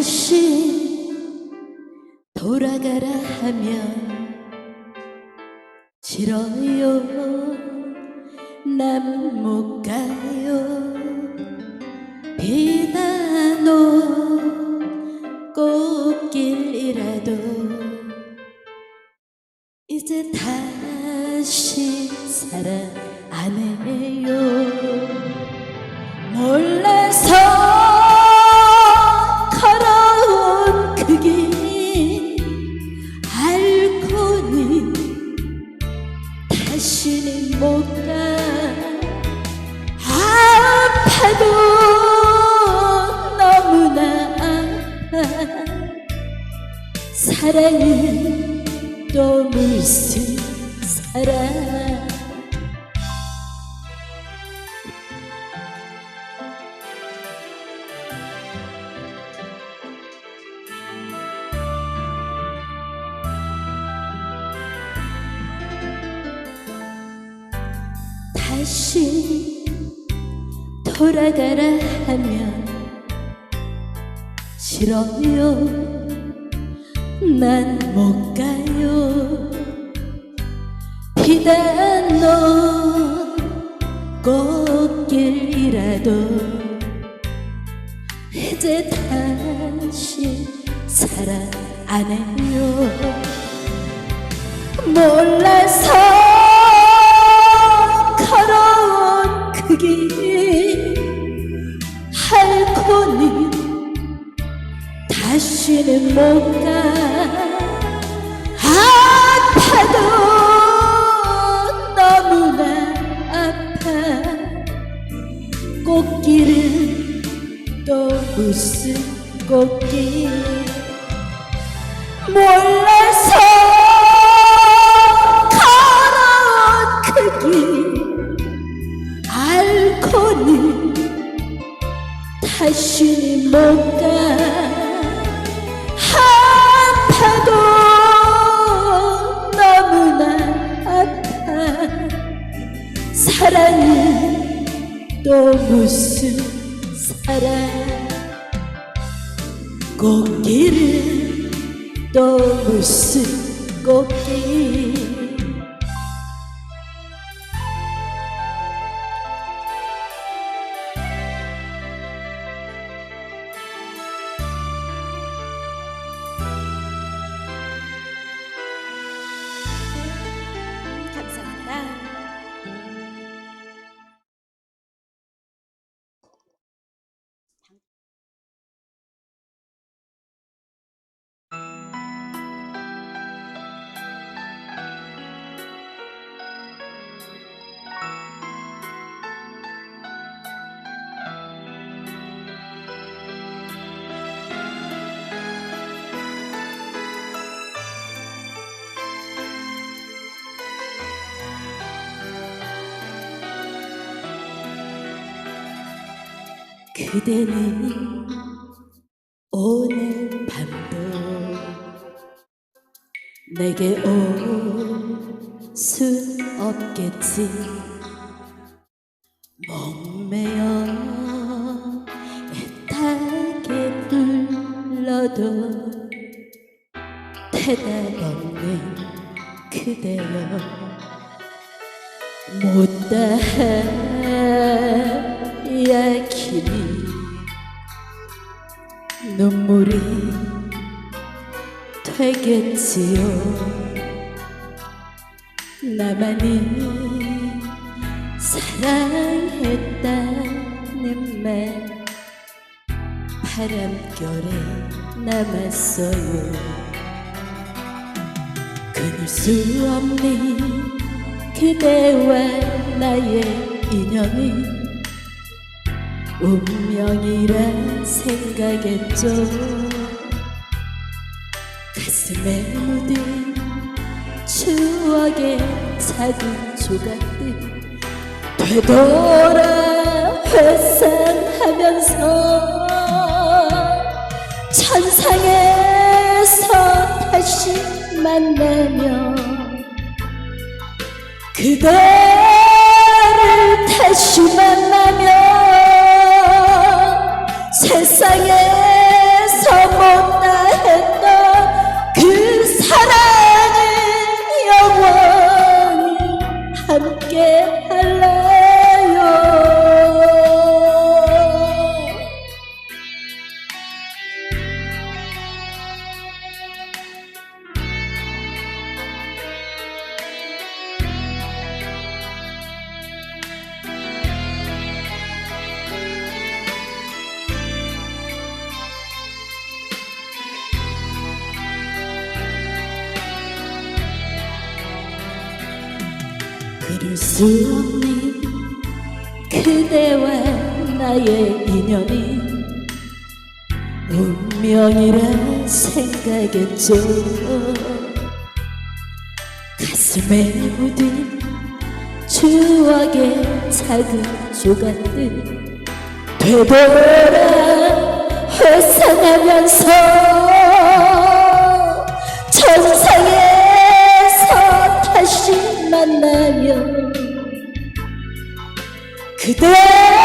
다시 돌아가라 하면 싫어요. 난 못 가요. 비단 사랑은 또 무슨 사랑? 다시 돌아가라 하면 싫어요 난 못 가요. 비단 놓은 꽃길이라도 이제 다시 사랑 안 해요. 몰라서 걸어온 그길 알고는 다시는 못 가 꽃길 몰라서 걸어온 그길 알고는 다시는 못 꽃길은 또 무슨 꽃길 그대는 오늘 밤도 내게 올수 없겠지. 목매어 애타게 불러도 대답 없는 그대여 못다한 이야기니 눈물이 되겠지요? 나만이 사랑했다는 말. 바람결에 남았어요. 끊을 수 없는 그대와 나의 인연이 운명이라 생각했죠. 가슴에 묻은 추억의 작은 조각들 되돌아 회상하면서 천상에서 다시 만나며 그대를 다시 만나며 세상에서 못다 수 없니 그대와 나의 인연이 운명이란 생각했죠. 가슴에 묻은 추억의 작은 조각들 되돌아 회상하면서 그대